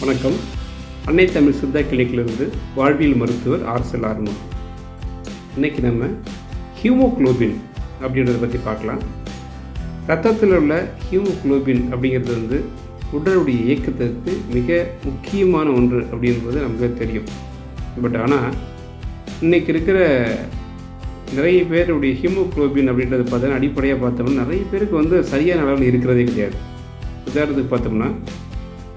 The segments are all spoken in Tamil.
வணக்கம். அன்னை தமிழ் சித்தா கிளினிக்கிலிருந்து வாழ்வியல் மருத்துவர் ஆர்சல் ஆர்மன் இன்றைக்கி நம்ம ஹியூமோக்ளோபின் அப்படின்றத பற்றி பார்க்கலாம். ரத்தத்தில் உள்ள ஹியூமோக்ளோபின் அப்படிங்கிறது வந்து உடலுடைய இயக்கத்திற்கு மிக முக்கியமான ஒன்று அப்படின்றது நமக்கு தெரியும். பட் ஆனால் இன்னைக்கு இருக்கிற நிறைய பேருடைய ஹீமோக்ளோபின் அப்படின்றது பார்த்தோன்னா அடிப்படையாக பார்த்தோம்னா நிறைய பேருக்கு வந்து சரியான அளவில் இருக்கிறதே கிடையாது. உதாரணத்துக்கு பார்த்தோம்னா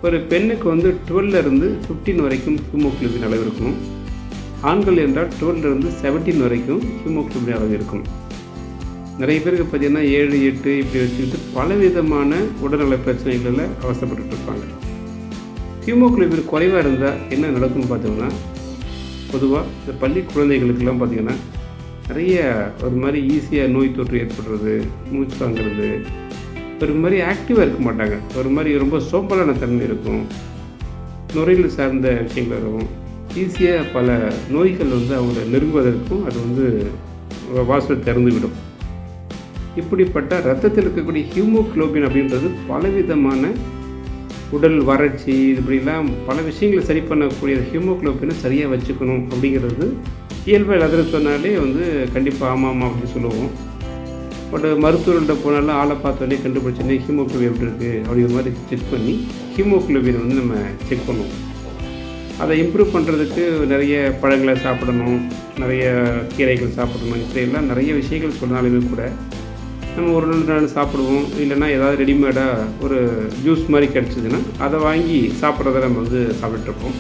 ஒரு பெண்ணுக்கு வந்து 12 இருந்து ஃபிஃப்டீன் வரைக்கும் ஹீமோக்ளோபின் அளவு இருக்கும். ஆண்கள் என்றால் 12 செவன்டீன் வரைக்கும் ஹீமோக்ளோபின் அளவு இருக்கும். நிறைய பேருக்கு பார்த்தீங்கன்னா ஏழு எட்டு இப்படி வச்சுக்கிட்டு பலவிதமான உடல்நல பிரச்சனைகளில் அவசரப்பட்டுட்டு இருப்பாங்க. ஹீமோக்ளோபின் குறைவாக இருந்தால் என்ன நடக்கும்னு பார்த்தோம்னா பொதுவாக இந்த பள்ளி குழந்தைகளுக்கெல்லாம் பார்த்தீங்கன்னா நிறைய ஒரு மாதிரி ஈஸியாக நோய் தொற்று ஏற்படுறது மூச்சு வாங்குறது ஒரு மாதிரி ஆக்டிவாக இருக்க மாட்டாங்க. ஒரு மாதிரி ரொம்ப சோம்பலான தன்மை இருக்கும். நுரையீரல் சார்ந்த விஷயங்கள் இருக்கும். ஈஸியாக பல நோய்கள் வந்து அவங்கள நெருங்குவதற்கும் அது வந்து வாசல் திறந்து விடும் இப்படிப்பட்ட ரத்தத்தில் இருக்கக்கூடிய ஹியூமோக்ளோபின் அப்படின்றது பலவிதமான உடல் வறட்சி இப்படிலாம் பல விஷயங்களை சரி பண்ணக்கூடிய ஹியூமோக்ளோபினை சரியாக வச்சுக்கணும் அப்படிங்கிறது இயல்பு எல்லாத்திலும் சொன்னாலே வந்து கண்டிப்பாக ஆமாம் ஆமாம் அப்படின்னு சொல்லுவோம். பட் மருத்துவர்கள்ட்ட போனாலும் ஆளை பார்த்தோன்னே கண்டுபிடிச்சோன்னே ஹீமோக்ளோபின் எப்படி இருக்குது அப்படிங்கிற மாதிரி செக் பண்ணி ஹீமோக்ளோபின் வந்து நம்ம செக் பண்ணுவோம். அதை இம்ப்ரூவ் பண்ணுறதுக்கு நிறைய பழங்களை சாப்பிடணும் நிறைய கீரைகள் சாப்பிடணும் இப்படியெல்லாம் நிறைய விஷயங்கள் சொன்னாலுமே கூட நம்ம ஒரு ரெண்டு நாள் சாப்பிடுவோம். இல்லைன்னா ஏதாவது ரெடிமேடாக ஒரு ஜூஸ் மாதிரி கிடச்சிதுன்னா அதை வாங்கி சாப்பிட்றத நம்ம வந்து சாப்பிட்ருப்போம்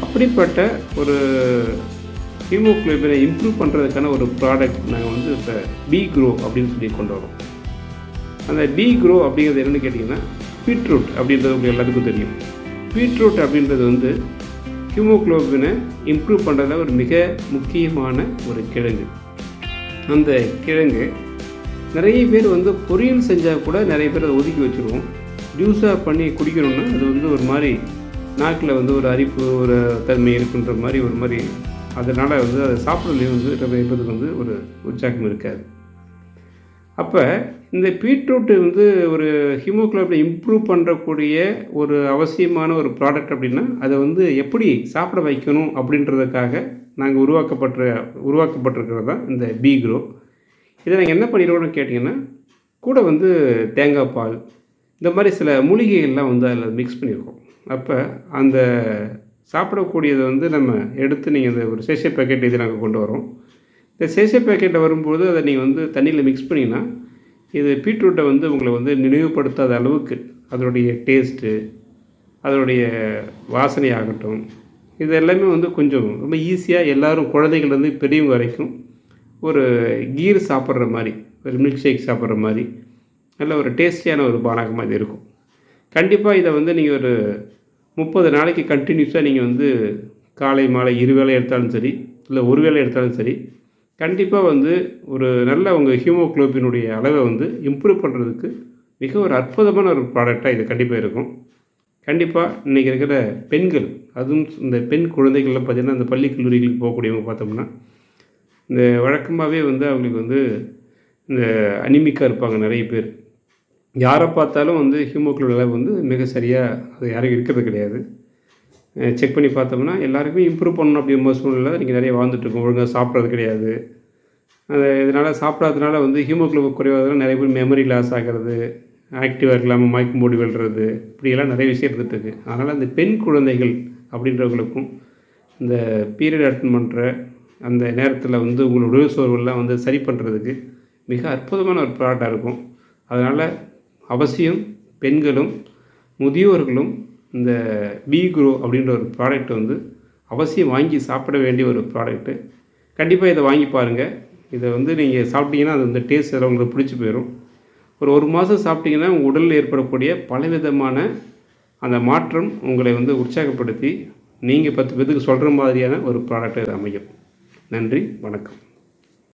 அப்படிப்பட்ட ஒரு ஹீமோக்ளோபினை இம்ப்ரூவ் பண்ணுறதுக்கான ஒரு ப்ராடக்ட் நாங்கள் வந்து இப்போ பி க்ரோ அப்படின்னு சொல்லி கொண்டு வரோம். அந்த பி க்ரோ அப்படிங்கிறது என்னென்னு கேட்டிங்கன்னா பீட்ரூட் அப்படின்றது உங்களுக்கு எல்லாத்துக்கும் தெரியும். பீட்ரூட் அப்படின்றது வந்து ஹீமோக்ளோபினை இம்ப்ரூவ் பண்ணுறதுல ஒரு மிக முக்கியமான ஒரு கிழங்கு. அந்த கிழங்கு நிறைய பேர் வந்து பொரியல் செஞ்சால் கூட நிறைய பேர் அதை ஒதுக்கி வச்சுருவோம். ஜூஸாக பண்ணி குடிக்கணும்னா அது வந்து ஒரு மாதிரி நாக்கில் வந்து ஒரு அரிப்பு ஒரு தன்மை இருக்குன்ற மாதிரி ஒரு மாதிரி அதனால் வந்து அதை சாப்பிட்றதுலேயும் வந்து வைப்பதுக்கு வந்து ஒரு உற்சாகம் இருக்காது. அப்போ இந்த பீட்ரூட்டு வந்து ஒரு ஹீமோக்ளோபினை இம்ப்ரூவ் பண்ணுறக்கூடிய ஒரு அவசியமான ஒரு ப்ராடக்ட் அப்படின்னா அதை வந்து எப்படி சாப்பிட வைக்கணும் அப்படின்றதுக்காக நாங்கள் உருவாக்கப்பட்ட உருவாக்கப்பட்டிருக்கிறது தான் இந்த பி க்ரோ இதை நாங்கள் என்ன பண்ணிடுவோம்னு கேட்டிங்கன்னா கூட வந்து தேங்காய் பால் இந்த மாதிரி சில மூலிகைகள்லாம் வந்து அதில் மிக்ஸ் பண்ணியிருக்கோம் அப்போ அந்த சாப்பிடக்கூடியதை வந்து நம்ம எடுத்து நீங்கள் இந்த ஒரு சேஷே பேக்கெட் இது நாங்கள் கொண்டு வரோம். இந்த சேஷே பேக்கெட்டை வரும்போது அதை நீங்கள் வந்து தண்ணியில் மிக்ஸ் பண்ணிங்கன்னா இது பீட்ரூட்டை வந்து உங்களை வந்து நினைவுபடுத்தாத அளவுக்கு அதனுடைய டேஸ்ட்டு அதனுடைய வாசனை ஆகட்டும். இது எல்லாமே வந்து கொஞ்சம் ரொம்ப ஈஸியாக எல்லோரும் குழந்தைகள்லேருந்து பெரியவங்க வரைக்கும் ஒரு கீர் சாப்பிட்ற மாதிரி ஒரு மில்க் ஷேக் சாப்பிட்ற மாதிரி நல்ல ஒரு டேஸ்டியான ஒரு பானகமாக இது இருக்கும். கண்டிப்பாக இதை வந்து நீங்கள் ஒரு முப்பது நாளைக்கு கண்டினியூஸாக நீங்கள் வந்து காலை மாலை இரு வேளை எடுத்தாலும் சரி இல்லை ஒரு வேளை எடுத்தாலும் சரி கண்டிப்பாக வந்து ஒரு நல்ல உங்கள் ஹியூமோக்ளோபினுடைய அளவை வந்து இம்ப்ரூவ் பண்ணுறதுக்கு மிக ஒரு அற்புதமான ஒரு ப்ராடக்டாக இது கண்டிப்பாக இருக்கும். கண்டிப்பாக இன்றைக்கி இருக்கிற பெண்கள் அதுவும் இந்த பெண் குழந்தைகள்லாம் பார்த்திங்கன்னா இந்த பள்ளி கல்லூரிகளுக்கு போகக்கூடியவங்க பார்த்தோம்னா இந்த வழக்கமாகவே வந்து அவங்களுக்கு வந்து இந்த அனிமிக்காக இருப்பாங்க நிறைய பேர். யாரை பார்த்தாலும் வந்து ஹியூமோக்ளோபின் அளவு வந்து மிக சரியாக அது யாரும் இருக்கிறது கிடையாது. செக் பண்ணி பார்த்தோம்னா எல்லாருக்குமே இம்ப்ரூவ் பண்ணணும் அப்படிங்கிற சூழ்நிலை நீங்கள் நிறைய வாழ்ந்துட்டுருக்கோம் ஒழுங்காக சாப்பிட்றது கிடையாது. அது இதனால் சாப்பிடாததுனால வந்து ஹீமோக்ளோபின் குறைவாதனால நிறைய பேர் மெமரி லாஸ் ஆகிறது ஆக்டிவாக இல்லாமல் மயக்கம் போடி விழுறது இப்படியெல்லாம் நிறைய விஷயம் இருந்துகிட்ருக்கு அதனால் அந்த பெண் குழந்தைகள் அப்படின்றவங்களுக்கும் இந்த பீரியட் அட்டன் பண்ணுற அந்த நேரத்தில் வந்து உங்களோட உடல் சோர்வெல்லாம் வந்து சரி பண்ணுறதுக்கு மிக அற்புதமான ஒரு ப்ராடக்டாக இருக்கும். அதனால் அவசியம் பெண்களும் முதியோர்களும் இந்த பி குரோ அப்படின்ற ஒரு ப்ராடக்ட் வந்து அவசியம் வாங்கி சாப்பிட வேண்டிய ஒரு ப்ராடக்ட்டு கண்டிப்பாக இதை வாங்கி பாருங்கள் இதை வந்து நீங்கள் சாப்பிட்டீங்கன்னா அது வந்து டேஸ்ட் எல்லாம் உங்களுக்கு பிடிச்சி போயிடும் ஒரு ஒரு மாதம் சாப்பிட்டிங்கன்னா உங்கள் உடலில் ஏற்படக்கூடிய பலவிதமான அந்த மாற்றம் உங்களை வந்து உற்சாகப்படுத்தி நீங்கள் பத்து பேத்துக்கு சொல்கிற மாதிரியான ஒரு ப்ராடக்ட் இது அமையும். நன்றி வணக்கம்.